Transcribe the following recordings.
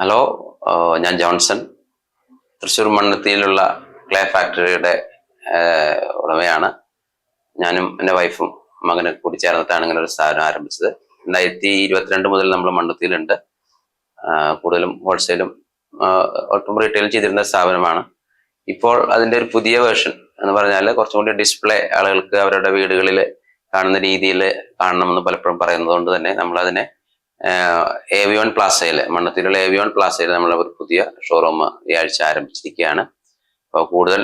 Hello ഞാൻ Johnson. Thrissur മണ്ണത്തിയിലുള്ള clay ഫാക്ടറിയുടെ ഉടമയാണ്. ഞാനും എന്റെ വൈഫും മകനും കൂടി ചേർന്നിട്ടാണ് ഇങ്ങനെ ഒരു സ്ഥാപനം ആരംഭിച്ചത്. രണ്ടായിരത്തി ഇരുപത്തിരണ്ട് മുതൽ നമ്മൾ മണ്ണത്തിയിലുണ്ട്. കൂടുതലും ഹോൾസെയിലും ഒട്ടും റീറ്റെയിലും ചെയ്തിരുന്ന സ്ഥാപനമാണ്. ഇപ്പോൾ അതിന്റെ ഒരു പുതിയ വേർഷൻ എന്ന് പറഞ്ഞാൽ കുറച്ചും കൂടി ഡിസ്പ്ലേ ആളുകൾക്ക് അവരുടെ വീടുകളിൽ കാണുന്ന രീതിയിൽ കാണണമെന്ന് പലപ്പോഴും പറയുന്നത് കൊണ്ട് തന്നെ നമ്മളതിനെ ഏവിയോൺ പ്ലാസയിൽ മണ്ണത്തിലുള്ള ഏവിയോൺ പ്ലാസയിൽ നമ്മൾ ഒരു പുതിയ ഷോറൂം ഈ ആഴ്ച ആരംഭിച്ചിരിക്കുകയാണ്. അപ്പോൾ കൂടുതൽ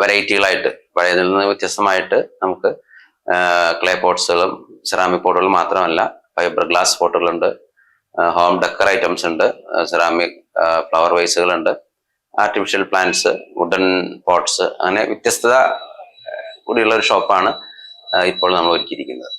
വെറൈറ്റികളായിട്ട് പഴയതിൽ നിന്ന് വ്യത്യസ്തമായിട്ട് നമുക്ക് ക്ലേ പോട്ട്സുകളും സെറാമിക് പോട്ടുകളും മാത്രമല്ല ഫൈബർ ഗ്ലാസ് പോട്ടുകളുണ്ട് ഹോം ഡെക്കർ ഐറ്റംസ് ഉണ്ട് സെറാമിക് ഫ്ലവർ വൈസുകളുണ്ട് ആർട്ടിഫിഷ്യൽ പ്ലാന്റ്സ് വുഡൻ പോട്ട്സ് അങ്ങനെ വ്യത്യസ്തത കൂടിയുള്ള ഒരു ഷോപ്പാണ് ഇപ്പോൾ നമ്മൾ ഒരുക്കിയിരിക്കുന്നത്.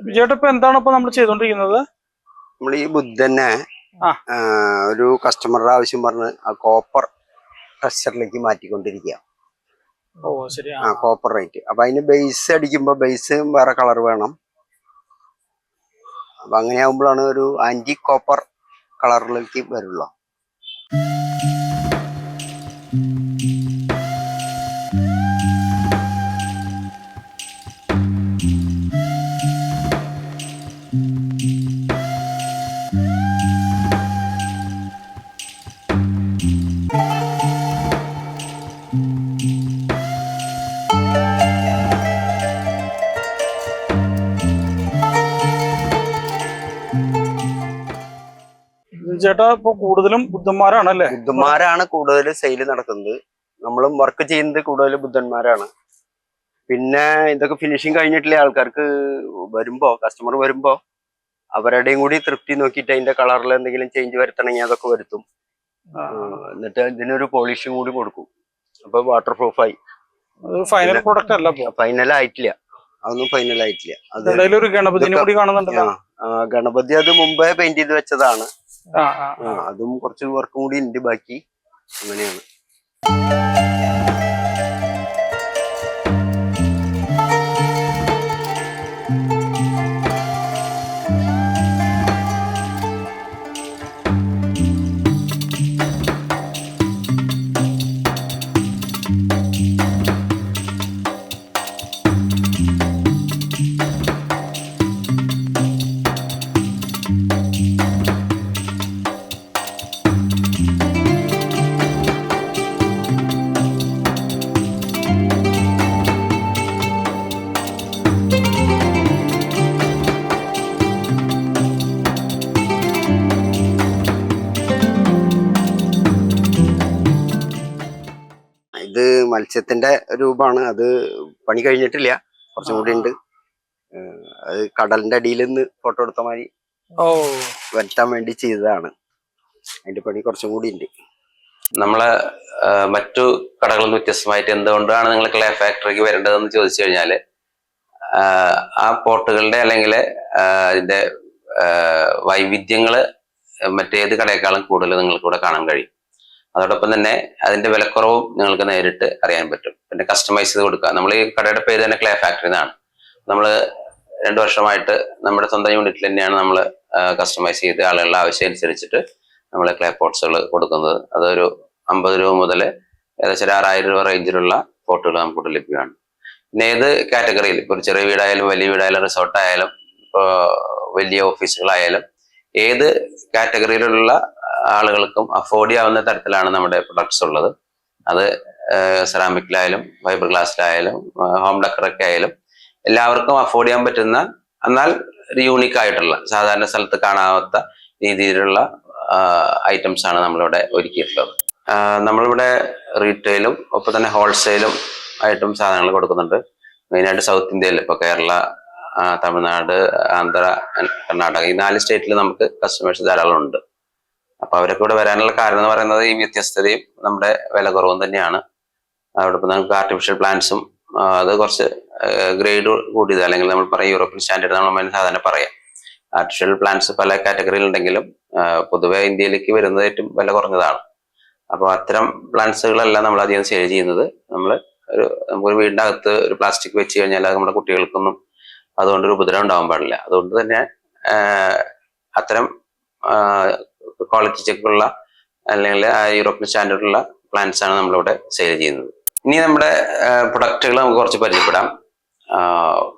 വിജയേട്ട ഇപ്പൊ എന്താണ് ഇപ്പൊ നമ്മൾ ചെയ്തോണ്ടിരിക്കുന്നത്? നമ്മൾ ഈ ബുദ്ധനെ ഒരു കസ്റ്റമറുടെ ആവശ്യം പറഞ്ഞ് ആ കോപ്പർ ടെസ്റ്ററിലേക്ക് മാറ്റിക്കൊണ്ടിരിക്കുക ഓ ശരി ആ. കോപ്പർ റേറ്റ് അപ്പൊ അതിന് ബേസ് അടിക്കുമ്പോ ബേസ് വേറെ കളർ വേണം. അപ്പൊ അങ്ങനെയാകുമ്പോഴാണ് ഒരു ആന്റി കോപ്പർ കളറിലേക്ക് വരുള്ളൂ. വിജയേട്ട ഇപ്പൊ കൂടുതലും ബുദ്ധന്മാരാണല്ലേ? ബുദ്ധന്മാരാണ് കൂടുതൽ സെയിൽ നടക്കുന്നത് നമ്മളും വർക്ക് ചെയ്യുന്നത് കൂടുതൽ ബുദ്ധന്മാരാണ്. പിന്നെ ഇതൊക്കെ ഫിനിഷിങ് കഴിഞ്ഞിട്ടില്ല ആൾക്കാർക്ക് വരുമ്പോ കസ്റ്റമർ വരുമ്പോ അവരുടെയും കൂടി തൃപ്തി നോക്കിയിട്ട് അതിന്റെ കളറിൽ എന്തെങ്കിലും ചേഞ്ച് വരുത്തണമെങ്കിൽ അതൊക്കെ വരുത്തും. എന്നിട്ട് ഇതിനൊരു പോളിഷും കൂടി കൊടുക്കും. അപ്പൊ വാട്ടർ പ്രൂഫായി ഫൈനൽ പ്രോഡക്റ്റ് അല്ല ഫൈനൽ ആയിട്ടില്ല. അതൊന്നും ഫൈനൽ ആയിട്ടില്ല. അത് ഗണപതി അത് മുമ്പേ പെയിന്റ് ചെയ്ത് വെച്ചതാണ്. അതും കുറച്ച് വർക്കും കൂടി ഉണ്ട് ബാക്കി. അങ്ങനെയാണ്. മത്സ്യത്തിന്റെ രൂപമാണ്. അത് പണി കഴിഞ്ഞിട്ടില്ല. കുറച്ചും കൂടി ഉണ്ട്. അത് കടലിന്റെ അടിയിൽ നിന്ന് ഫോട്ടോ എടുത്ത മാതിരി ഓ. വരുത്താൻ വേണ്ടി ചെയ്തതാണ്. അതിന്റെ പണി കുറച്ചും കൂടി ഉണ്ട്. നമ്മളെ മറ്റു കടകളിൽ നിന്ന് വ്യത്യസ്തമായിട്ട് എന്തുകൊണ്ടാണ് നിങ്ങൾ ക്ലേ ഫാക്ടറിക്ക് വരേണ്ടതെന്ന് ചോദിച്ചു കഴിഞ്ഞാൽ ആ പോട്ടുകളുടെ അല്ലെങ്കിൽ അതിന്റെ വൈവിധ്യങ്ങൾ മറ്റേത് കടയേക്കാളും കൂടുതൽ നിങ്ങൾക്ക് ഇവിടെ കാണാൻ കഴിയും. അതോടൊപ്പം തന്നെ അതിന്റെ വിലക്കുറവും നിങ്ങൾക്ക് നേരിട്ട് അറിയാൻ പറ്റും. പിന്നെ കസ്റ്റമൈസ് ചെയ്ത് കൊടുക്കുക. നമ്മൾ ഈ കടയുടെ പേര് തന്നെ ക്ലേ ഫാക്ടറി എന്നാണ് നമ്മൾ രണ്ടു വർഷമായിട്ട് നമ്മുടെ സ്വന്തം യൂണിറ്റിൽ തന്നെയാണ് നമ്മൾ കസ്റ്റമൈസ് ചെയ്ത് ആളുകളുടെ ആവശ്യം അനുസരിച്ചിട്ട് നമ്മൾ ക്ലേ പോട്ട്സുകൾ കൊടുക്കുന്നത്. അതൊരു അമ്പത് രൂപ മുതൽ ഏകദേശം ഒരു ആറായിരം രൂപ റേഞ്ചിലുള്ള പോട്ടുകൾ നമുക്ക് ലഭ്യമാണ്. പിന്നെ ഏത് കാറ്റഗറിയിൽ ഇപ്പോൾ ചെറിയ വീടായാലും വലിയ വീടായാലും റിസോർട്ടായാലും ഇപ്പോൾ വലിയ ഓഫീസുകളായാലും ഏത് കാറ്റഗറിയിലുള്ള ആളുകൾക്കും അഫോർഡ് ചെയ്യാവുന്ന തരത്തിലാണ് നമ്മുടെ പ്രൊഡക്ട്സ് ഉള്ളത്. അത് സെറാമിക്കിലായാലും ഫൈബർ ഗ്ലാസ്സിലായാലും ഹോം ഡെക്കറൊക്കെ ആയാലും എല്ലാവർക്കും അഫോർഡ് ചെയ്യാൻ പറ്റുന്ന എന്നാൽ യൂണിക് ആയിട്ടുള്ള സാധാരണ സ്ഥലത്ത് കാണാത്ത രീതിയിലുള്ള ഐറ്റംസ് ആണ് നമ്മളിവിടെ ഒരുക്കിയിട്ടുള്ളത്. നമ്മളിവിടെ റീറ്റെയിലും ഒപ്പം തന്നെ ഹോൾസെയിലും ആയിട്ടും സാധനങ്ങൾ കൊടുക്കുന്നുണ്ട്. മെയിനായിട്ട് സൗത്ത് ഇന്ത്യയിൽ ഇപ്പോൾ കേരള തമിഴ്നാട് ആന്ധ്ര കർണാടക ഈ നാല് സ്റ്റേറ്റിൽ നമുക്ക് കസ്റ്റമേഴ്സ് ധാരാളം ഉണ്ട് അപ്പൊ അവരൊക്കെ ഇവിടെ വരാനുള്ള കാരണം എന്ന് പറയുന്നത് ഈ വ്യത്യസ്തതയും നമ്മുടെ വില കുറവും തന്നെയാണ്. അവിടെ നമുക്ക് ആർട്ടിഫിഷ്യൽ പ്ലാന്റ്സും അത് കുറച്ച് ഗ്രേഡ് കൂടിയത് അല്ലെങ്കിൽ നമ്മൾ പറയും യൂറോപ്യൻ സ്റ്റാൻഡേർഡ് നമ്മൾ സാധാരണ പറയാം. ആർട്ടിഫിഷ്യൽ പ്ലാന്റ്സ് പല കാറ്റഗറിയിൽ ഉണ്ടെങ്കിലും പൊതുവെ ഇന്ത്യയിലേക്ക് വരുന്നത് ഏറ്റവും വില കുറഞ്ഞതാണ്. അപ്പോൾ അത്തരം പ്ലാന്റ്സുകളെല്ലാം നമ്മൾ അധികം സെയിൽ ചെയ്യുന്നത്. നമ്മൾ ഒരു നമുക്കൊരു വീടിന്റെ അകത്ത് ഒരു പ്ലാസ്റ്റിക് വെച്ച് കഴിഞ്ഞാൽ അത് നമ്മുടെ കുട്ടികൾക്കൊന്നും അതുകൊണ്ടൊരു ഉപദ്രവം ഉണ്ടാവാൻ പാടില്ല. അതുകൊണ്ട് തന്നെ അത്തരം ക്വാളിറ്റി ചെക്കുള്ള അല്ലെങ്കിൽ ആ യൂറോപ്യൻ സ്റ്റാൻഡേർഡുള്ള പ്ലാന്റ്സ് ആണ് നമ്മളിവിടെ സെയിൽ ചെയ്യുന്നത്. ഇനി നമ്മുടെ പ്രൊഡക്റ്റുകൾ നമുക്ക് കുറച്ച് പരിചയപ്പെടാം.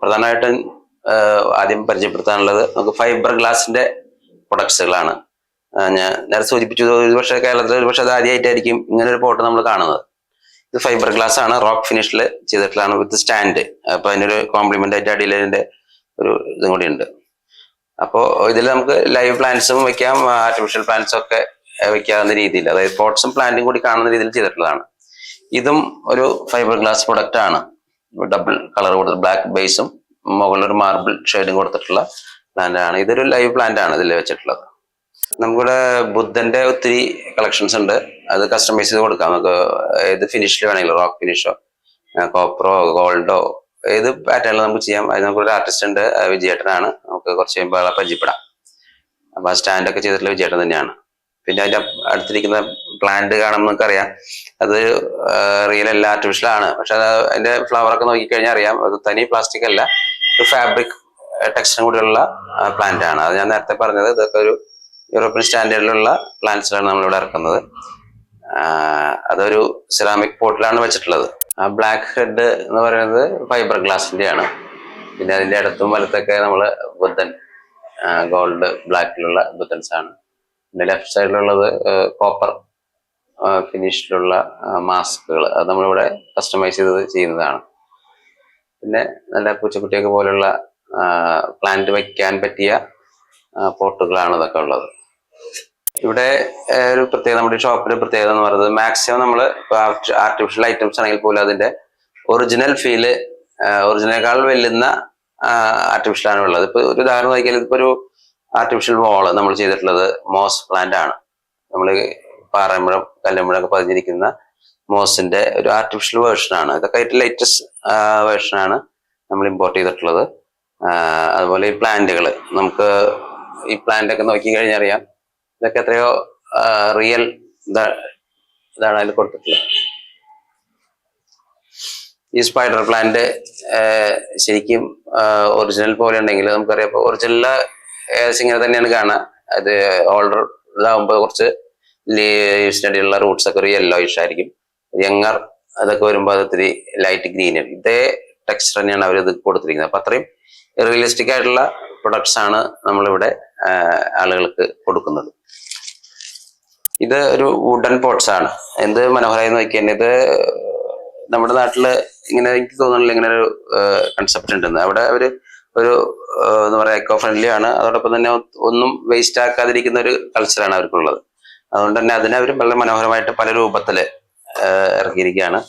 പ്രധാനമായിട്ടും ആദ്യം പരിചയപ്പെടുത്താനുള്ളത് നമുക്ക് ഫൈബർ ഗ്ലാസിന്റെ പ്രൊഡക്ട്സുകളാണ് ഞാൻ നേരെ സൂചിപ്പിച്ചു ഒരു പക്ഷേ കേരളത്തിൽ ഒരു പക്ഷേ അത് ആദ്യമായിട്ടായിരിക്കും ഇങ്ങനെ ഒരു പോട്ട് നമ്മൾ കാണുന്നത്. ഇത് ഫൈബർ ഗ്ലാസ് ആണ് റോക്ക് ഫിനിഷിൽ ചെയ്തിട്ടുള്ളതാണ് വിത്ത് സ്റ്റാൻഡ് അപ്പൊ അതിനൊരു കോംപ്ലിമെന്റ് ആയിട്ട് അടിയിൽ ഒരു ഇതും കൂടി ഉണ്ട് അപ്പോൾ ഇതിൽ നമുക്ക് ലൈവ് പ്ലാന്റ്സും വെക്കാം ആർട്ടിഫിഷ്യൽ പ്ലാന്റ്സും ഒക്കെ വെക്കാവുന്ന രീതിയിൽ. അതായത് പോട്ട്സും പ്ലാന്റും കൂടി കാണുന്ന രീതിയിൽ ചെയ്തിട്ടുള്ളതാണ്. ഇതും ഒരു ഫൈബർ ഗ്ലാസ് പ്രൊഡക്റ്റ് ആണ്. ഡബിൾ കളർ കൊടുത്ത് ബ്ലാക്ക് ബേസും മുകളിൽ ഒരു മാർബിൾ ഷെയ്ഡും കൊടുത്തിട്ടുള്ള പ്ലാന്റ് ആണ്. ഇതൊരു ലൈവ് പ്ലാന്റ് ആണ് ഇതിൽ വെച്ചിട്ടുള്ളത്. നമ്മുടെ ബുദ്ധന്റെ ഒത്തിരി കളക്ഷൻസ് ഉണ്ട്. അത് കസ്റ്റമൈസ് ചെയ്ത് കൊടുക്കാം. നമുക്ക് ഏത് ഫിനിഷിൽ വേണമെങ്കിലും റോക്ക് ഫിനിഷോ കോപ്പറോ ഗോൾഡോ ഏത് പാറ്റേണിൽ നമുക്ക് ചെയ്യാം? അത് നമുക്കൊരു ആർട്ടിസ്റ്റ് ഉണ്ട് വിജയേട്ടനാണ്. നമുക്ക് കുറച്ച് കഴിയുമ്പോൾ പരിചയപ്പെടാം. അപ്പൊ ആ സ്റ്റാൻഡൊക്കെ ചെയ്തിട്ടുള്ള വിജയേട്ടൻ തന്നെയാണ്. പിന്നെ അതിന്റെ അടുത്തിരിക്കുന്ന പ്ലാന്റ് കാണുമ്പോൾ നമുക്കറിയാം അത് റിയൽ അല്ല ആർട്ടിഫിഷ്യൽ ആണ്. പക്ഷെ അത് അതിന്റെ ഫ്ലവർ ഒക്കെ നോക്കിക്കഴിഞ്ഞാൽ അറിയാം അത് തനി പ്ലാസ്റ്റിക് അല്ല ഒരു ഫാബ്രിക് ടെക്സ്റ്റും കൂടിയുള്ള പ്ലാന്റ് ആണ്. അത് ഞാൻ നേരത്തെ പറഞ്ഞത് ഇതൊക്കെ ഒരു യൂറോപ്യൻ സ്റ്റാൻഡേർഡിലുള്ള പ്ലാന്റ്സിലാണ് നമ്മളിവിടെ ഇറക്കുന്നത്. അതൊരു സിറാമിക് പോട്ടിലാണ് വെച്ചിട്ടുള്ളത്. ആ ബ്ലാക്ക് ഹെഡ് എന്ന് പറയുന്നത് ഫൈബർ ഗ്ലാസിന്റെ ആണ് പിന്നെ അതിന്റെ അടുത്തും വലത്തൊക്കെ നമ്മൾ ബുദ്ധൻ ഗോൾഡ് ബ്ലാക്കിലുള്ള ബുദ്ധൻസ് ആണ് പിന്നെ ലെഫ്റ്റ് സൈഡിലുള്ളത് കോപ്പർ ഫിനിഷിലുള്ള മാസ്കുകൾ അത് നമ്മളിവിടെ കസ്റ്റമൈസ് ചെയ്ത് ചെയ്യുന്നതാണ്. പിന്നെ നല്ല പൂച്ചക്കുട്ടിയൊക്കെ പോലുള്ള പ്ലാന്റ് വയ്ക്കാൻ പറ്റിയ പോട്ടുകളാണ് ഇതൊക്കെ ഉള്ളത്. ഇവിടെ ഒരു പ്രത്യേകത നമ്മുടെ ഷോപ്പിന്റെ പ്രത്യേകത എന്ന് പറയുന്നത് മാക്സിമം നമ്മൾ ആർട്ടിഫിഷ്യൽ ഐറ്റംസ് ആണെങ്കിൽ പോലും അതിന്റെ ഒറിജിനൽ ഫീൽ ഒറിജിനേക്കാൾ വെല്ലുന്ന ആർട്ടിഫിഷ്യൽ ആണ് ഉള്ളത്. ഇപ്പൊ ഒരു ഉദാഹരണം നോക്കിയാൽ ഇപ്പൊ ഒരു ആർട്ടിഫിഷ്യൽ വാൾ നമ്മൾ ചെയ്തിട്ടുള്ളത് മോസ് പ്ലാന്റ് ആണ്. നമ്മൾ പാറമ്പഴം കല്ലമ്പുഴ ഒക്കെ പതിഞ്ഞിരിക്കുന്ന മോസിന്റെ ഒരു ആർട്ടിഫിഷ്യൽ വേർഷൻ ആണ്. ഇതൊക്കെ ഏറ്റവും ലേറ്റസ്റ്റ് വേർഷൻ ആണ് നമ്മൾ ഇമ്പോർട്ട് ചെയ്തിട്ടുള്ളത്. അതുപോലെ ഈ പ്ലാന്റുകൾ നമുക്ക് ഈ പ്ലാന്റ് ഒക്കെ നോക്കി കഴിഞ്ഞറിയാം ഇതൊക്കെ എത്രയോ റിയൽ ഇതാണ് അതിൽ കൊടുത്തിട്ടുള്ളത്. ഈ സ്പൈഡർ പ്ലാന്റ് ശരിക്കും ഒറിജിനൽ പോലെ ഉണ്ടെങ്കിൽ നമുക്കറിയാം. ഒറിജിനൽ ഏകദേശം ഇങ്ങനെ തന്നെയാണ് കാണുക. അത് ഓൾഡർ ഇതാകുമ്പോൾ കുറച്ച് സ്റ്റഡിയുള്ള റൂട്ട്സ് ഒക്കെ ഒരു യെല്ലോയിഷ് ആയിരിക്കും. യങ്ങർ അതൊക്കെ വരുമ്പോൾ അത് ഒത്തിരി ലൈറ്റ് ഗ്രീൻ ഇതേ ടെക്സ്ചർ തന്നെയാണ് അവർ ഇത് കൊടുത്തിരിക്കുന്നത്. അപ്പൊ അത്രയും റിയലിസ്റ്റിക് ആയിട്ടുള്ള പ്രൊഡക്ട്സ് ആണ് നമ്മളിവിടെ ആളുകൾക്ക് കൊടുക്കുന്നത്. ഇത് ഒരു വുഡൻ പോട്ട്സ് ആണ്. എന്ത് മനോഹരമായി നോക്കിയാൽ ഇത് നമ്മുടെ നാട്ടിൽ ഇങ്ങനെ എനിക്ക് തോന്നുന്നില്ല ഇങ്ങനെ ഒരു കൺസെപ്റ്റ് ഉണ്ടെന്ന്. അവിടെ അവർ ഒരു എന്താ പറയാ എക്കോ ഫ്രണ്ട്ലി ആണ്. അതോടൊപ്പം തന്നെ ഒന്നും വേസ്റ്റ് ആക്കാതിരിക്കുന്ന ഒരു കൾച്ചറാണ് അവർക്കുള്ളത്. അതുകൊണ്ട് തന്നെ അതിനെ അവർ വളരെ മനോഹരമായിട്ട് പല രൂപത്തിൽ ഇറക്കിയിരിക്കുകയാണ്.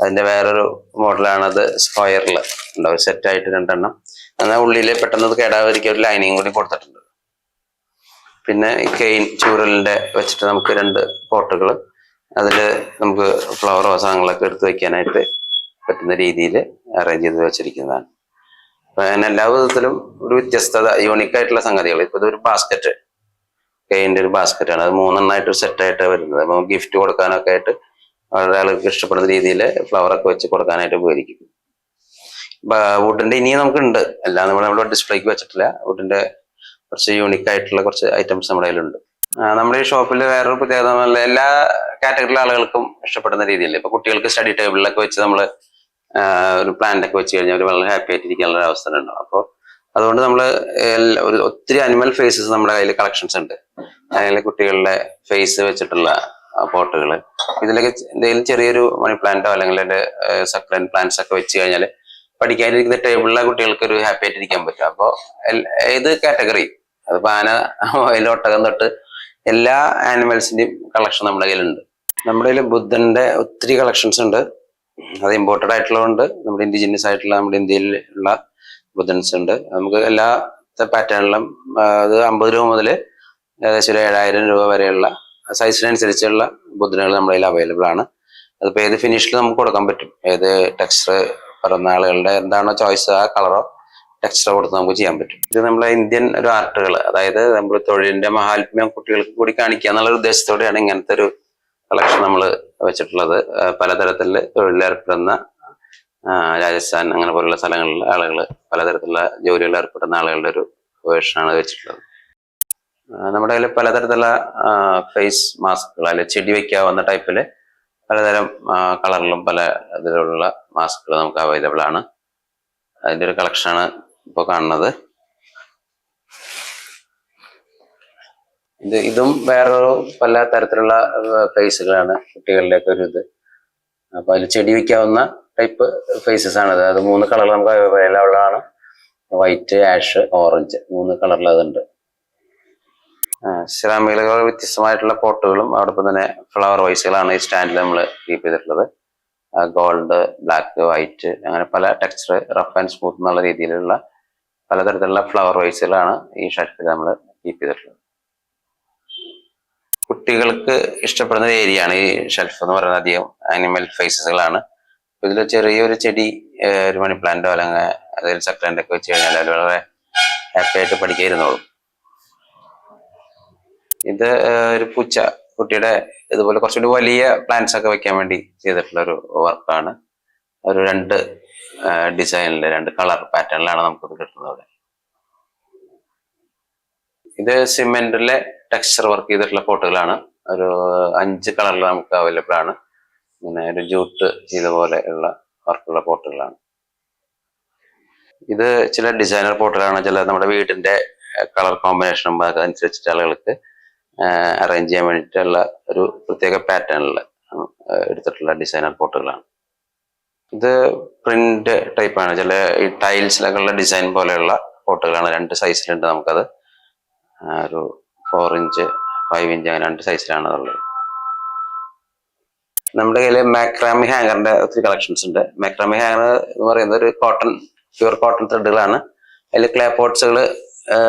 അതിന്റെ വേറൊരു മോഡലാണ് അത് സ്ക്വയറിൽ ഉണ്ടാവും സെറ്റ് ആയിട്ട് രണ്ടെണ്ണം. എന്നാൽ ഉള്ളിൽ പെട്ടെന്ന് കേടാതിരിക്കാൻ ഒരു ലൈനിങ് കൂടി കൊടുത്തിട്ടുണ്ട്. പിന്നെ കെയിൻ ചൂരലിന്റെ വെച്ചിട്ട് നമുക്ക് രണ്ട് പോട്ടുകൾ അതിൽ നമുക്ക് ഫ്ലവറോ സാധനങ്ങളൊക്കെ എടുത്ത് വയ്ക്കാനായിട്ട് പറ്റുന്ന രീതിയിൽ അറേഞ്ച് ചെയ്ത് വെച്ചിരിക്കുന്നതാണ്. അപ്പൊ അങ്ങനെ എല്ലാ വിധത്തിലും ഒരു വ്യത്യസ്തത യൂണിക് ആയിട്ടുള്ള സംഗതികൾ ഇപ്പൊ ഇതൊരു ബാസ്ക്കറ്റ് കെയിന്റെ ഒരു ബാസ്ക്കറ്റാണ് അത് മൂന്നെണ്ണമായിട്ട് സെറ്റ് ആയിട്ട് വരുന്നത്. അപ്പൊ ഗിഫ്റ്റ് കൊടുക്കാനൊക്കെ ആയിട്ട് ആളുകൾക്ക് ഇഷ്ടപ്പെടുന്ന രീതിയിൽ ഫ്ലവറൊക്കെ വെച്ച് കൊടുക്കാനായിട്ട് ഉപകരിക്കും. വുഡിന്റെ ഇനിയും നമുക്കുണ്ട്. എല്ലാം നമ്മൾ നമ്മുടെ ഡിസ്പ്ലേക്ക് വെച്ചിട്ടില്ല. വുഡിന്റെ കുറച്ച് യൂണിക് ആയിട്ടുള്ള കുറച്ച് ഐറ്റംസ് നമ്മുടെ കയ്യിലുണ്ട്. നമ്മുടെ ഈ ഷോപ്പിൽ വേറൊരു പ്രത്യേകത എല്ലാ കാറ്റഗറിയിലെ ആളുകൾക്കും ഇഷ്ടപ്പെടുന്ന രീതിയിൽ ഇപ്പൊ കുട്ടികൾക്ക് സ്റ്റഡി ടേബിളിലൊക്കെ വെച്ച് നമ്മൾ ഒരു പ്ലാന്റ് ഒക്കെ വെച്ച് കഴിഞ്ഞാൽ അവർ വളരെ ഹാപ്പി ആയിട്ട് ഇരിക്കാനുള്ള ഒരു ഉണ്ടാവും. അപ്പോൾ അതുകൊണ്ട് നമ്മൾ ഒരു ഒത്തിരി അനിമൽ ഫേസസ് നമ്മുടെ കയ്യിൽ കളക്ഷൻസ് ഉണ്ട്. അതിൽ കുട്ടികളുടെ ഫേസ് വെച്ചിട്ടുള്ള പോട്ടുകൾ ഇതിലൊക്കെ എന്തെങ്കിലും ചെറിയൊരു മണി പ്ലാന്റോ അല്ലെങ്കിൽ സക്ലൻ പ്ലാന്റ്സ് ഒക്കെ വെച്ച് കഴിഞ്ഞാൽ പഠിക്കാനിരിക്കുന്ന ടേബിളിലെ കുട്ടികൾക്ക് ഒരു ഹാപ്പി ആയിട്ട് ഇരിക്കാൻ പറ്റും അപ്പോൾ ഏത് കാറ്റഗറി അതിപ്പോ ആന മുതൽ ഒട്ടകം തൊട്ട് എല്ലാ ആനിമൽസിന്റെയും കളക്ഷൻ നമ്മുടെ കയ്യിലുണ്ട്. നമ്മുടെ കയ്യിൽ ബുദ്ധന്റെ ഒത്തിരി കളക്ഷൻസ് ഉണ്ട്. അത് ഇമ്പോർട്ടഡ് ആയിട്ടുള്ളതുണ്ട്. നമ്മുടെ ഇൻഡിജിനിയസ് ആയിട്ടുള്ള നമ്മുടെ ഇന്ത്യയിൽ ഉള്ള ബുദ്ധൻസ് ഉണ്ട്. നമുക്ക് എല്ലാ പാറ്റേണിലും അത് അമ്പത് രൂപ മുതൽ ഏകദേശം ഒരു ഏഴായിരം രൂപ വരെയുള്ള സൈസിനനുസരിച്ചുള്ള ബുദ്ധനുകൾ നമ്മുടെ കയ്യിൽ അവൈലബിൾ ആണ്. അതിപ്പോൾ ഏത് ഫിനിഷിൽ നമുക്ക് കൊടുക്കാൻ പറ്റും? ഏത് ടെക്സ്ചർ പറയുന്ന ആളുകളുടെ എന്താണോ ചോയ്സ് ആ കളറോ ടെക്സ്ചർ കൊടുത്ത് നമുക്ക് ചെയ്യാൻ പറ്റും. ഇത് നമ്മളെ ഇന്ത്യൻ ഒരു ആർട്ടുകൾ അതായത് നമ്മൾ തൊഴിലിന്റെ മഹാത്മ്യം കുട്ടികൾക്ക് കൂടി കാണിക്കുക എന്നുള്ള ഉദ്ദേശത്തോടെയാണ് ഇങ്ങനത്തെ ഒരു കളക്ഷൻ നമ്മൾ വെച്ചിട്ടുള്ളത്. പലതരത്തിൽ തൊഴിലേർപ്പെടുന്ന രാജസ്ഥാൻ അങ്ങനെ പോലുള്ള സ്ഥലങ്ങളിൽ ആളുകൾ പലതരത്തിലുള്ള ജോലികളിൽ ഏർപ്പെടുന്ന ആളുകളുടെ ഒരു വേർഷനാണ് വെച്ചിട്ടുള്ളത്. നമ്മുടെ കയ്യിൽ പലതരത്തിലുള്ള ഫേസ് മാസ്കുകൾ അല്ലെ ചെടി വയ്ക്കാവുന്ന ടൈപ്പിൽ പലതരം കളറിലും പല ഇതിലുള്ള മാസ്കുകൾ നമുക്ക് അവൈലബിൾ ആണ്. അതിന്റെ ഒരു കളക്ഷനാണ് ഇപ്പോൾ കാണുന്നത്. ഇത് ഇതും വേറൊരു പല തരത്തിലുള്ള ഫേസുകളാണ് കുട്ടികളിലേക്ക് ഒരു ഇത്. അപ്പൊ അതിൽ ചെടി വെക്കാവുന്ന ടൈപ്പ് ഫേസസ് ആണ് അത് മൂന്ന് കളർ നമുക്ക് അവൈലബിളാണ് വൈറ്റ് ആഷ് ഓറഞ്ച് മൂന്ന് കളറിൽ അതുണ്ട്. സിറാമികളുകൾ വ്യത്യസ്തമായിട്ടുള്ള പോട്ടുകളും അതോടൊപ്പം തന്നെ ഫ്ലവർ വൈസുകളാണ് ഈ സ്റ്റാൻഡിൽ നമ്മൾ കീപ്പ് ചെയ്തിട്ടുള്ളത്. ഗോൾഡ് ബ്ലാക്ക് വൈറ്റ് അങ്ങനെ പല ടെക്സ്ചർ റഫ് ആൻഡ് സ്മൂത്ത് എന്നുള്ള രീതിയിലുള്ള പലതരത്തിലുള്ള ഫ്ലവർ വൈസുകളാണ് ഈ ഷർട്ടിൽ നമ്മൾ കീപ്പ് ചെയ്തിട്ടുള്ളത്. കുട്ടികൾക്ക് ഇഷ്ടപ്പെടുന്ന ഏരിയ ആണ് ഈ ഷെൽഫ് എന്ന് പറയുന്നത് അധികം ആനിമൽ ഫേസസുകളാണ് ഇതിൽ ചെറിയൊരു ചെടി ഒരു മണി പ്ലാന്റോ അല്ലെങ്കിൽ അതിൽ സക്ലന്റ് ഒക്കെ വെച്ച് കഴിഞ്ഞാൽ അത് വളരെ ഹാപ്പി ആയിട്ട് പഠിക്കാതിരുന്നോളും ഇത് ഒരു പൂച്ച കുട്ടിയുടെ ഇതുപോലെ കുറച്ചുകൂടി വലിയ പ്ലാന്റ്സ് ഒക്കെ വെക്കാൻ വേണ്ടി ചെയ്തിട്ടുള്ള ഒരു വർക്കാണ് ഒരു രണ്ട് ഡിസൈനിൽ രണ്ട് കളർ പാറ്റേണിലാണ് നമുക്കത് കിട്ടുന്നത് അവിടെ. ഇത് സിമെന്റിലെ ടെക്സ്ചർ വർക്ക് ചെയ്തിട്ടുള്ള പോട്ടുകളാണ് ഒരു അഞ്ച് കളറിൽ നമുക്ക് അവൈലബിൾ ആണ്. പിന്നെ ഒരു ജൂട്ട് ഇതുപോലെ ഉള്ള വർക്കുള്ള പോട്ടുകളാണ് ഇത് ചില ഡിസൈനർ പോട്ടുകളാണ് ചില നമ്മുടെ വീടിന്റെ കളർ കോമ്പിനേഷനും അതനുസരിച്ചിട്ട് ആളുകൾക്ക് അറേഞ്ച് ചെയ്യാൻ വേണ്ടിയിട്ടുള്ള ഒരു പ്രത്യേക പാറ്റേണിൽ എടുത്തിട്ടുള്ള ഡിസൈനർ പോട്ടുകളാണ് ഇത് പ്രിന്റ് ടൈപ്പാണ് ചില ഈ ടൈൽസിലൊക്കെയുള്ള ഡിസൈൻ പോലെയുള്ള പോട്ടുകളാണ് രണ്ട് സൈസിലുണ്ട് നമുക്കത്. ഒരു ഫോർ ഇഞ്ച് ഫൈവ് ഇഞ്ച് അങ്ങനെ രണ്ട് സൈസിലാണ് ഉള്ളത്. നമ്മുടെ കയ്യിൽ മാക്രാമി ഹാങ്ങറിന്റെ ഒത്തിരി കളക്ഷൻസ് ഉണ്ട്. മാക്രാമി ഹാങ്ങർ എന്ന് പറയുന്നത് ഒരു കോട്ടൺ പ്യൂർ കോട്ടൺ ത്രെഡുകളാണ് അതിൽ ക്ലേ പോട്ട്സുകൾ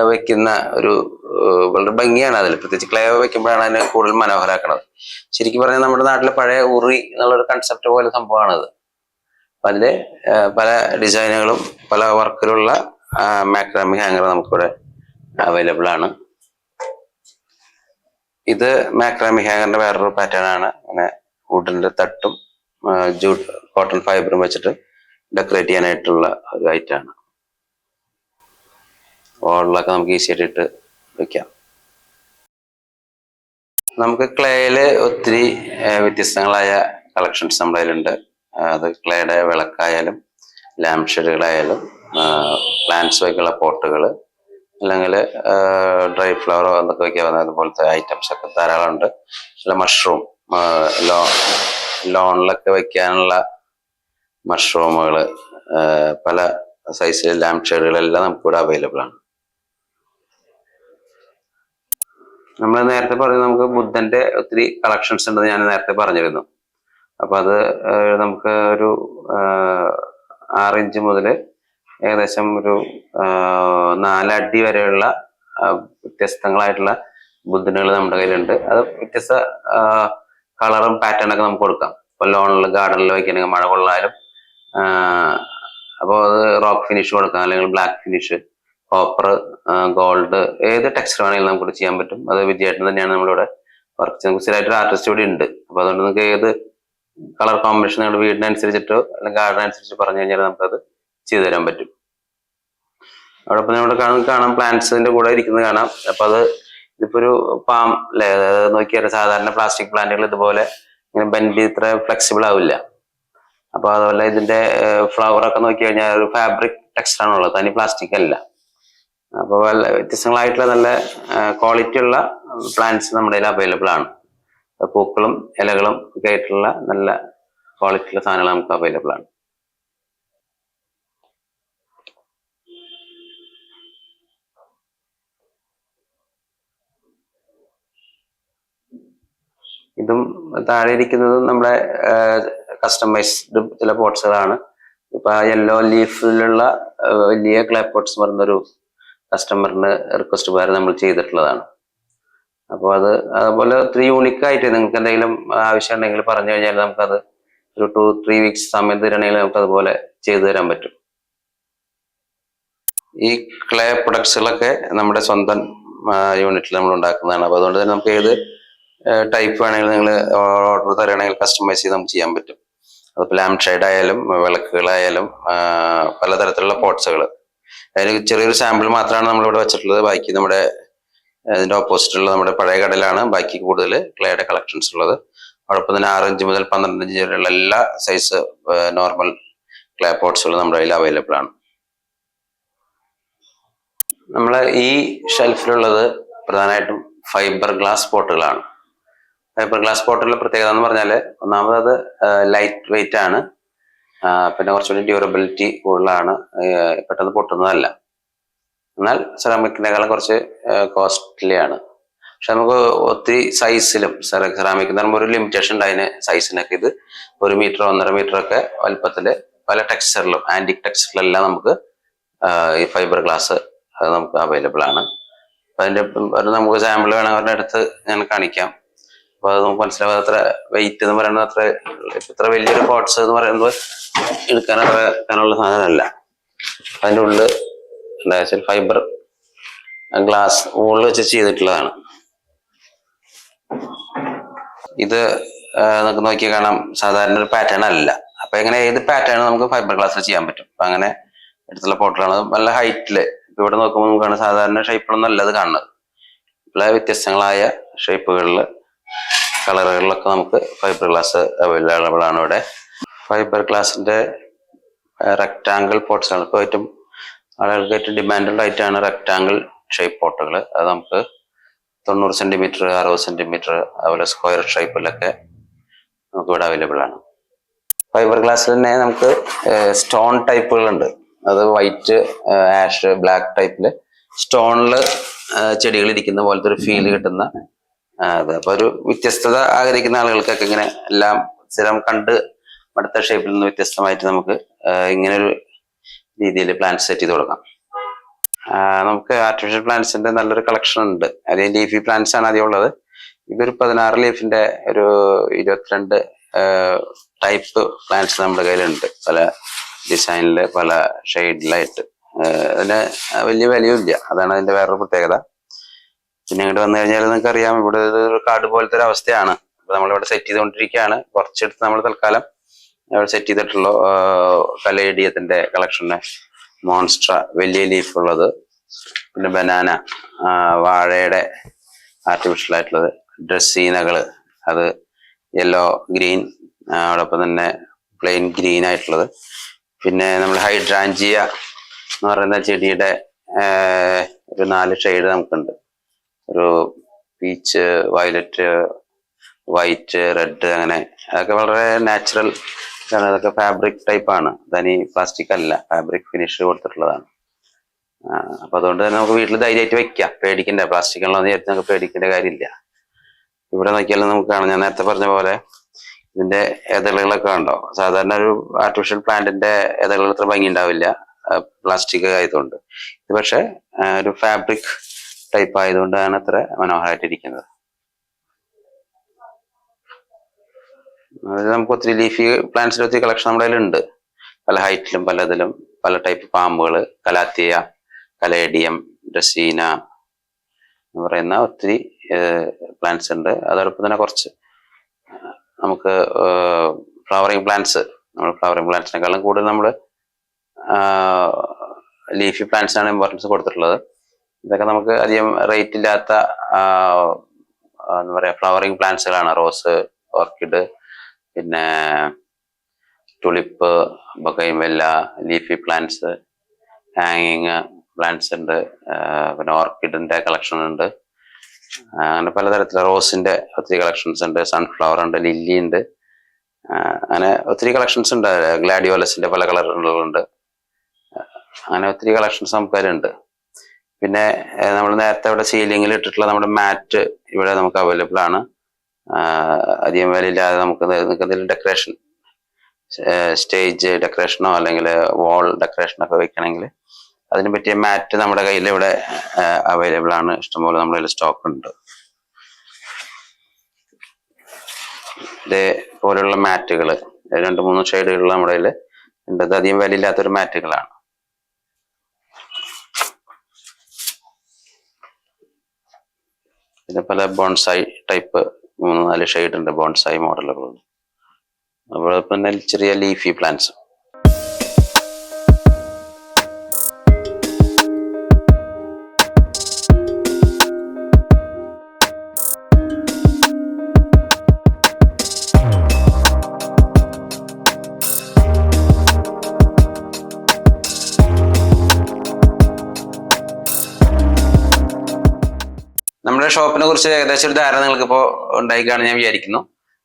വെക്കുന്ന ഒരു വളരെ ഭംഗിയാണ് അതിൽ പ്രത്യേകിച്ച് ക്ലേ വെക്കുമ്പോഴാണ് അതിനെ കൂടുതൽ മനോഹരാക്കുന്നത് ശരിക്കും പറഞ്ഞാൽ നമ്മുടെ നാട്ടിലെ പഴയ ഉറി എന്നുള്ളൊരു കൺസെപ്റ്റ് പോലെ സംഭവമാണിത്. അപ്പൊ അതിൽ പല ഡിസൈനുകളും പല വർക്കിലുള്ള മാക്രാമി ഹാങ്ങർ നമുക്കിവിടെ അവൈലബിൾ ആണ്. ഇത് മാക്രാമി ഹാങ്ങറിന്റെ വേറൊരു പാറ്റേൺ ആണ്. അങ്ങനെ വുഡിന്റെ തട്ടും ജൂട്ട് കോട്ടൺ ഫൈബറും വെച്ചിട്ട് ഡെക്കറേറ്റ് ചെയ്യാനായിട്ടുള്ള ഒരു ഐറ്റമാണ് വാളിലൊക്കെ നമുക്ക് ഈസി ആയിട്ട് വെക്കാം. നമുക്ക് ക്ലേയിൽ ഒത്തിരി വ്യത്യസ്തങ്ങളായ കളക്ഷൻസ് നമ്മുടെ കയ്യിലുണ്ട്. അത് ക്ലേയുടെ വിളക്കായാലും ലാംപ് ഷെഡുകളായാലും പ്ലാന്റ്സ് വയ്ക്കുള്ള പോട്ടുകൾ അല്ലെങ്കിൽ ഡ്രൈ ഫ്ലവറോ എന്നൊക്കെ വയ്ക്കാവുന്ന അതുപോലത്തെ ഐറ്റംസ് ഒക്കെ ധാരാളം ഉണ്ട് അല്ല മഷ്റൂം ലോ ലോണിലൊക്കെ വയ്ക്കാനുള്ള മഷ്റൂമുകൾ പല സൈസിലെ ലാംപ് ഷെഡുകളെല്ലാം നമുക്കിവിടെ അവൈലബിൾ ആണ്. നമ്മൾ നേരത്തെ പറഞ്ഞു നമുക്ക് ബുദ്ധന്റെ ഒത്തിരി കളക്ഷൻസ് ഉണ്ടെന്ന് ഞാൻ നേരത്തെ പറഞ്ഞിരുന്നു. അപ്പൊ അത് നമുക്ക് ഒരു ആറ് ഇഞ്ച് മുതൽ ഏകദേശം ഒരു നാലടി വരെയുള്ള വ്യത്യസ്തങ്ങളായിട്ടുള്ള ബുദ്ധനുകൾ നമ്മുടെ കയ്യിലുണ്ട്. അത് വ്യത്യസ്ത കളറും പാറ്റേൺ ഒക്കെ നമുക്ക് കൊടുക്കാം. ഇപ്പൊ ലോണിൽ ഗാർഡനിൽ വയ്ക്കണമെങ്കിൽ മഴ കൊള്ളാലും അപ്പോൾ അത് റോക്ക് ഫിനിഷ് കൊടുക്കാം. അല്ലെങ്കിൽ ബ്ലാക്ക് ഫിനിഷ് കോപ്പർ ഗോൾഡ് ഏത് ടെക്സ്ചർ വേണമെങ്കിലും നമുക്ക് ചെയ്യാൻ പറ്റും. അത് വിജയേട്ടൻ തന്നെയാണ് നമ്മളിവിടെ വർക്ക് ചെയ്യുന്നത്. ആർട്ടിസ്റ്റ് ഇവിടെ ഉണ്ട്. അപ്പോൾ അതുകൊണ്ട് നിങ്ങൾക്ക് ഏത് കളർ കോമ്പിനേഷൻ നിങ്ങളുടെ വീടിനനുസരിച്ചിട്ടോ അല്ലെങ്കിൽ ഗാർഡൻ അനുസരിച്ച് പറഞ്ഞു കഴിഞ്ഞാൽ നമുക്കത് ചെയ്തു തരാൻ പറ്റും. അവിടെ ഇപ്പൊ നമ്മുടെ കാണാം പ്ലാന്റ്സിന്റെ കൂടെ ഇരിക്കുന്നത് കാണാം. അപ്പൊ അത് ഇതിപ്പോ ഒരു പാം അല്ലേ നോക്കിയാൽ സാധാരണ പ്ലാസ്റ്റിക് പ്ലാന്റുകൾ ഇതുപോലെ ഇങ്ങനെ ബെൻഡ് ഇത്ര ഫ്ലെക്സിബിൾ ആവില്ല. അപ്പോൾ അതുപോലെ ഇതിന്റെ ഫ്ലവർ ഒക്കെ നോക്കി കഴിഞ്ഞാൽ ഒരു ഫാബ്രിക് ടെക്സ്റ്റർ ആണുള്ളത് തനി പ്ലാസ്റ്റിക് അല്ല. അപ്പോൾ വ്യത്യസ്തങ്ങളായിട്ടുള്ള നല്ല ക്വാളിറ്റി ഉള്ള പ്ലാന്റ്സ് നമ്മുടെ കയ്യിൽ അവൈലബിൾ ആണ്. പൂക്കളും ഇലകളും ഒക്കെ ആയിട്ടുള്ള നല്ല ക്വാളിറ്റിയുള്ള സാധനങ്ങൾ നമുക്ക് അവൈലബിൾ ആണ്. ഇതും താഴെ ഇരിക്കുന്നതും നമ്മുടെ കസ്റ്റമൈസ്ഡ് ചില പോട്ട്സുകളാണ് ഇപ്പൊ യെല്ലോ ലീഫിലുള്ള വലിയ ക്ലേ പോട്ട്സ് പറഞ്ഞൊരു കസ്റ്റമറിന് റിക്വസ്റ്റ് പ്രകാരം നമ്മൾ ചെയ്തിട്ടുള്ളതാണ്. അപ്പോൾ അത് അതുപോലെ ഒത്തിരി യൂണിക് ആയിട്ട് നിങ്ങൾക്ക് എന്തെങ്കിലും ആവശ്യം ഉണ്ടെങ്കിൽ പറഞ്ഞു കഴിഞ്ഞാൽ നമുക്കത് ഒരു ടു ത്രീ വീക്സ് സമയം തരണമെങ്കിൽ നമുക്ക് അതുപോലെ ചെയ്തു തരാൻ പറ്റും. ഈ ക്ലേ പ്രൊഡക്ട്സുകളൊക്കെ നമ്മുടെ സ്വന്തം യൂണിറ്റിൽ നമ്മൾ ഉണ്ടാക്കുന്നതാണ്. അപ്പോൾ അതുകൊണ്ട് തന്നെ നമുക്ക് ഏത് ടൈപ്പ് വേണമെങ്കിലും നിങ്ങൾ ഓർഡർ തരണമെങ്കിൽ കസ്റ്റമൈസ് ചെയ്ത് നമുക്ക് ചെയ്യാൻ പറ്റും. അതിപ്പോൾ ലാംപ് ഷെയ്ഡ് ആയാലും വിളക്കുകളായാലും പലതരത്തിലുള്ള പോട്ട്സുകൾ അതിന് ചെറിയൊരു സാമ്പിൾ മാത്രമാണ് നമ്മളിവിടെ വെച്ചിട്ടുള്ളത്. ബാക്കി നമ്മുടെ അതിന്റെ ഓപ്പോസിറ്റുള്ള നമ്മുടെ പഴയ കടലാണ്. ബാക്കി കൂടുതൽ ക്ലേയുടെ കളക്ഷൻസ് ഉള്ളത്. അതോടൊപ്പം തന്നെ ആറ് ഇഞ്ച് മുതൽ പന്ത്രണ്ട് ഇഞ്ച് വരെയുള്ള എല്ലാ സൈസ് നോർമൽ ക്ലേ പോട്ട്സുകളും നമ്മുടെ കയ്യിൽ അവൈലബിൾ ആണ്. നമ്മൾ ഈ ഷെൽഫിലുള്ളത് പ്രധാനമായിട്ടും ഫൈബർ ഗ്ലാസ് പോട്ടുകളാണ് ഫൈബർ ഗ്ലാസ് പോട്ടുകളുടെ പ്രത്യേകത എന്ന് പറഞ്ഞാൽ ഒന്നാമത് അത് ലൈറ്റ് വെയിറ്റ് ആണ്. പിന്നെ കുറച്ചുകൂടി ഡ്യൂറബിലിറ്റി കൂടുതലാണ്. പെട്ടെന്ന് പൊട്ടുന്നതല്ല. എന്നാൽ സെറാമിക്കിനേക്കാളും കുറച്ച് കോസ്റ്റ്ലിയാണ് പക്ഷെ നമുക്ക് ഒത്തിരി സൈസിലും സെറാമിക് എന്ന് പറയുമ്പോൾ ഒരു ലിമിറ്റേഷൻ ഉണ്ട് അതിന് സൈസിനൊക്കെ ഇത് ഒരു മീറ്റർ ഒന്നര മീറ്റർ ഒക്കെ വലുപ്പത്തിൽ പല ടെക്സ്ചറിലും ആന്റിക് ടെക്സ്ചറിലെല്ലാം നമുക്ക് ഈ ഫൈബർ ഗ്ലാസ് നമുക്ക് അവൈലബിൾ ആണ്. അപ്പം അതിന്റെ ഒരു നമുക്ക് സാമ്പിൾ വേണമെങ്കിൽ അവരുടെ അടുത്ത് ഞാൻ കാണിക്കാം. അപ്പോൾ അത് നമുക്ക് മനസ്സിലാവും അത്ര വെയിറ്റ് എന്ന് പറയുന്നത് അത്ര ഇത്ര വലിയൊരു പോട്ട്സ് എന്ന് പറയുമ്പോൾ എടുക്കാനുള്ള എടുക്കാനുള്ള സാധനമല്ല. അതിന്റെ ഉള്ളിൽ എന്താ ഫൈബർ ഗ്ലാസ് മുകളിൽ വെച്ച് ചെയ്തിട്ടുള്ളതാണ്. ഇത് നമുക്ക് നോക്കി കാണാം. സാധാരണ ഒരു പാറ്റേൺ അല്ല. അപ്പൊ എങ്ങനെ ഏത് പാറ്റേൺ നമുക്ക് ഫൈബർ ഗ്ലാസ്സിൽ ചെയ്യാൻ പറ്റും? അപ്പൊ അങ്ങനെ എടുത്തുള്ള പോട്ടുകളാണ് നല്ല ഹൈറ്റിൽ ഇവിടെ നോക്കുമ്പോൾ നമുക്ക് സാധാരണ ഷേപ്പിലൊന്നും അല്ല അത് കാണുന്നത്. പല വ്യത്യസ്തങ്ങളായ ഷേപ്പുകളിൽ കളറുകളിലൊക്കെ നമുക്ക് ഫൈബർ ഗ്ലാസ് അവൈലബിൾ ആണ് ഇവിടെ. ഫൈബർ ഗ്ലാസിന്റെ റെക്റ്റാങ്കിൾ പോട്ട്സ് ആണ്. ഇപ്പോൾ ഏറ്റവും ആളുകൾക്ക് ഡിമാൻഡുള്ള ആയിട്ടാണ് റെക്റ്റാങ്കിൾ ഷേപ്പ് പോട്ടുകൾ അത് നമുക്ക് തൊണ്ണൂറ് സെന്റിമീറ്റർ അറുപത് സെന്റിമീറ്റർ അതുപോലെ സ്ക്വയർ ഷേപ്പിലൊക്കെ നമുക്ക് ഇവിടെ അവൈലബിൾ ആണ്. ഫൈബർ ഗ്ലാസ്സിൽ തന്നെ നമുക്ക് സ്റ്റോൺ ടൈപ്പുകളുണ്ട് അത് വൈറ്റ് ആഷ് ബ്ലാക്ക് ടൈപ്പിൽ സ്റ്റോണിൽ ചെടികൾ ഇരിക്കുന്ന പോലത്തെ ഒരു ഫീൽ കിട്ടുന്ന അത്. അപ്പൊ ഒരു വ്യത്യസ്തത ആഗ്രഹിക്കുന്ന ആളുകൾക്കൊക്കെ ഇങ്ങനെ എല്ലാം സ്ഥിരം കണ്ട് അടുത്ത ഷേപ്പിൽ നിന്ന് വ്യത്യസ്തമായിട്ട് നമുക്ക് ഇങ്ങനെ ഒരു രീതിയിൽ പ്ലാന്റ് സെറ്റ് ചെയ്ത് കൊടുക്കാം. നമുക്ക് ആർട്ടിഫിഷ്യൽ പ്ലാന്റ്സിന്റെ നല്ലൊരു കളക്ഷൻ ഉണ്ട്. അത് ലീഫി പ്ലാന്റ്സ് ആണ് ആദ്യം ഉള്ളത്. ഇതൊരു പതിനാറ് ലീഫിന്റെ ഒരു ഇരുപത്തിരണ്ട് ടൈപ്പ് പ്ലാന്റ്സ് നമ്മുടെ കയ്യിലുണ്ട്. പല ഡിസൈനിൽ പല ഷെയ്ഡിലായിട്ട് അതിന് വലിയ വിലയും ഇല്ല. അതാണ് അതിന്റെ വേറൊരു പ്രത്യേകത. പിന്നെ ഇങ്ങോട്ട് വന്നു കഴിഞ്ഞാൽ നിങ്ങൾക്ക് അറിയാം ഇവിടെ ഒരു കാട് പോലത്തെ ഒരു അവസ്ഥയാണ്. നമ്മളിവിടെ സെറ്റ് ചെയ്തുകൊണ്ടിരിക്കുകയാണ്. കുറച്ചെടുത്ത് നമ്മൾ തൽക്കാലം സെറ്റ് ചെയ്തിട്ടുള്ള കലേഡിയത്തിന്റെ കളക്ഷന് മോൺസ്ട്ര വലിയ ലീഫ് ഉള്ളത് പിന്നെ ബനാന വാഴയുടെ ആർട്ടിഫിഷ്യൽ ആയിട്ടുള്ളത് ഡ്രസ്സീനകൾ അത് യെല്ലോ ഗ്രീൻ അതോടൊപ്പം തന്നെ പ്ലെയിൻ ഗ്രീൻ ആയിട്ടുള്ളത്. പിന്നെ നമ്മൾ ഹൈഡ്രാഞ്ചിയ എന്ന് പറയുന്ന ചെടിയുടെ ഒരു നാല് ഷെയ്ഡ് നമുക്കുണ്ട്. ഒരു പീച്ച് വയലറ്റ് വൈറ്റ് റെഡ് അങ്ങനെ അതൊക്കെ വളരെ നാച്ചുറൽ ആണ് അതൊക്കെ ഫാബ്രിക് ടൈപ്പ് ആണ്. തനി പ്ലാസ്റ്റിക് അല്ല. ഫാബ്രിക് ഫിനിഷ് കൊടുത്തിട്ടുള്ളതാണ്. അപ്പൊ അതുകൊണ്ട് തന്നെ നമുക്ക് വീട്ടിൽ ധൈര്യമായിട്ട് വെക്കാം. പേടിക്കണ്ട. പ്ലാസ്റ്റിക് ഉള്ളതെന്ന് വിചാരിച്ച് നമുക്ക് പേടിക്കേണ്ട കാര്യമില്ല. ഇവിടെ നോക്കിയാലും നമുക്ക് കാണാം. ഞാൻ നേരത്തെ പറഞ്ഞ പോലെ ഇതിന്റെ ഇതളുകളൊക്കെ ഉണ്ടോ സാധാരണ ഒരു ആർട്ടിഫിഷ്യൽ പ്ലാന്റിന്റെ ഇതളുകൾ അത്ര ഭംഗി ഉണ്ടാവില്ല. പ്ലാസ്റ്റിക് ആയതുകൊണ്ട്. ഇത് പക്ഷെ ഒരു ഫാബ്രിക് ടൈപ്പ് ആയതുകൊണ്ടാണ് അത്ര മനോഹരമായിട്ടിരിക്കുന്നത്. അത് നമുക്ക് ഒത്തിരി ലീഫി പ്ലാന്റ്സിൽ ഒത്തിരി കളക്ഷൻ നമ്മുടെ കയ്യിലുണ്ട്. പല ഹൈറ്റിലും പല ഇതിലും പല ടൈപ്പ് പാമ്പുകൾ കലാത്തിയ കലേഡിയം ഡസീന എന്ന് പറയുന്ന ഒത്തിരി പ്ലാന്റ്സ് ഉണ്ട്. അതോടൊപ്പം തന്നെ കുറച്ച് നമുക്ക് ഫ്ലവറിങ് പ്ലാന്റ്സ് നമ്മൾ ഫ്ലവറിങ് പ്ലാന്റ്സിനെക്കാളും കൂടുതൽ നമ്മൾ ലീഫി പ്ലാന്റ്സിനാണ് ഇമ്പോർട്ടൻസ് കൊടുത്തിട്ടുള്ളത്. ഇതൊക്കെ നമുക്ക് അധികം റേറ്റ് ഇല്ലാത്ത എന്താ പറയുക ഫ്ലവറിങ് പ്ലാന്റ്സുകളാണ് റോസ് ഓർക്കിഡ് പിന്നെ ടുളിപ്പ് ബൊക്കൈൻവെല്ല ലീഫി പ്ലാന്റ്സ് ഹാങ്ങിങ് പ്ലാന്റ്സ് ഉണ്ട്. പിന്നെ ഓർക്കിഡിന്റെ കളക്ഷൻ ഉണ്ട്. അങ്ങനെ പലതരത്തിലുള്ള റോസിന്റെ ഒത്തിരി കളക്ഷൻസ് ഉണ്ട്. സൺഫ്ലവർ ഉണ്ട് ലില്ലി ഉണ്ട്. അങ്ങനെ ഒത്തിരി കളക്ഷൻസ് ഉണ്ട്. ഗ്ലാഡിയോലസിന്റെ പല കളറുകളുണ്ട് അങ്ങനെ ഒത്തിരി കളക്ഷൻസ് നമുക്കതിലുണ്ട്. പിന്നെ നമ്മൾ നേരത്തെ ഇവിടെ സീലിംഗിൽ ഇട്ടിട്ടുള്ള നമ്മുടെ മാറ്റ് ഇവിടെ നമുക്ക് അവൈലബിൾ ആണ്. അധികം വിലയില്ലാതെ നമുക്ക് എന്തെങ്കിലും ഡെക്കറേഷൻ സ്റ്റേജ് ഡെക്കറേഷനോ അല്ലെങ്കിൽ വാൾ ഡെക്കറേഷനൊക്കെ വെക്കണമെങ്കിൽ അതിനെ പറ്റിയ മാറ്റ് നമ്മുടെ കയ്യിൽ ഇവിടെ അവൈലബിൾ ആണ്. ഇഷ്ടംപോലെ നമ്മുടെ കയ്യിൽ സ്റ്റോക്ക് ഉണ്ട്. ഇതേപോലെയുള്ള മാറ്റുകൾ രണ്ട് മൂന്ന് ഷെയ്ഡുകളിൽ നമ്മുടെ കയ്യിൽ ഉണ്ട്. അത് അധികം വിലയില്ലാത്തൊരു മാറ്റുകളാണ് പിന്നെ പല ബോൺസായി ടൈപ്പ് മൂന്ന് നാല് ഷെയ്ഡ് ഉണ്ട് ബോൺസായി മോഡലുകൾ അതുപോലെ പിന്നെ ചെറിയ ലീഫി പ്ലാന്റ്സ് നമ്മുടെ ഷോപ്പിനെ കുറിച്ച് ഏകദേശം ഒരു ധാരണ നിങ്ങൾക്ക് ഇപ്പോൾ ഉണ്ടായിക്കാണ് ഞാൻ വിചാരിക്കുന്നു.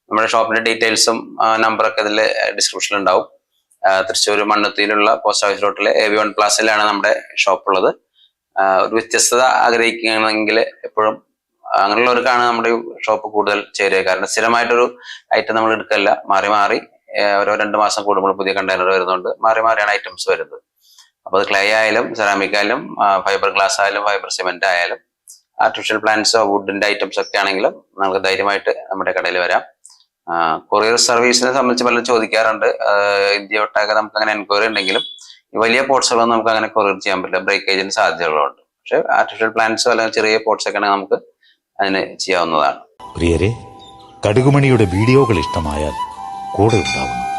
നമ്മുടെ ഷോപ്പിന്റെ ഡീറ്റെയിൽസും നമ്പറൊക്കെ ഇതിൽ ഡിസ്ക്രിപ്ഷനിൽ ഉണ്ടാവും. തൃശ്ശൂർ മണ്ണുത്തിയിലുള്ള പോസ്റ്റ് ഓഫീസ് റോട്ടിലെ എ വി വൺ പ്ലാസിലാണ് നമ്മുടെ ഷോപ്പ് ഉള്ളത്. ഒരു വ്യത്യസ്തത ആഗ്രഹിക്കുകയാണെങ്കിൽ എപ്പോഴും അങ്ങനെയുള്ളവർക്കാണ് നമ്മുടെ ഷോപ്പ് കൂടുതൽ ചേരുക. കാരണം സ്ഥിരമായിട്ടൊരു ഐറ്റം നമ്മൾ എടുക്കല്ല. മാറി മാറി ഓരോ രണ്ട് മാസം കൂടുമ്പോൾ പുതിയ കണ്ടെയ്നർ വരുന്നുണ്ട്. മാറി മാറിയാണ് ഐറ്റംസ് വരുന്നത്. അപ്പോൾ അത് ക്ലേ ആയാലും സെറാമിക് ആയാലും ഫൈബർ ഗ്ലാസ് ആയാലും ഫൈബർ സിമെന്റ് ആയാലും ആർട്ടിഫിഷ്യൽ പ്ലാന്റ്സോ വുഡിന്റെ ഐറ്റംസ് ഒക്കെ ആണെങ്കിലും നമുക്ക് ധൈര്യമായിട്ട് നമ്മുടെ കടയിൽ വരാം. കൊറിയർ സർവീസിനെ സംബന്ധിച്ച് പലരും ചോദിക്കാറുണ്ട്. ഇന്ത്യ ഒട്ടാകെ നമുക്ക് അങ്ങനെ എൻക്വയറി ഉണ്ടെങ്കിലും വലിയ പോർട്സുകളൊന്നും നമുക്ക് അങ്ങനെ കൊറിയർ ചെയ്യാൻ പറ്റില്ല. ബ്രേക്കേജിന് സാധ്യതകളുണ്ട്. പക്ഷെ ആർട്ടിഫിഷ്യൽ പ്ലാന്റ്സോ അല്ലെങ്കിൽ ചെറിയ പോർട്സ് ഒക്കെ ആണെങ്കിൽ നമുക്ക് അതിന് ചെയ്യാവുന്നതാണ്. പ്രിയരെ കടുകുമണിയുടെ വീഡിയോകൾ ഇഷ്ടമായാൽ കൂടെ ഉണ്ടാവുന്നു.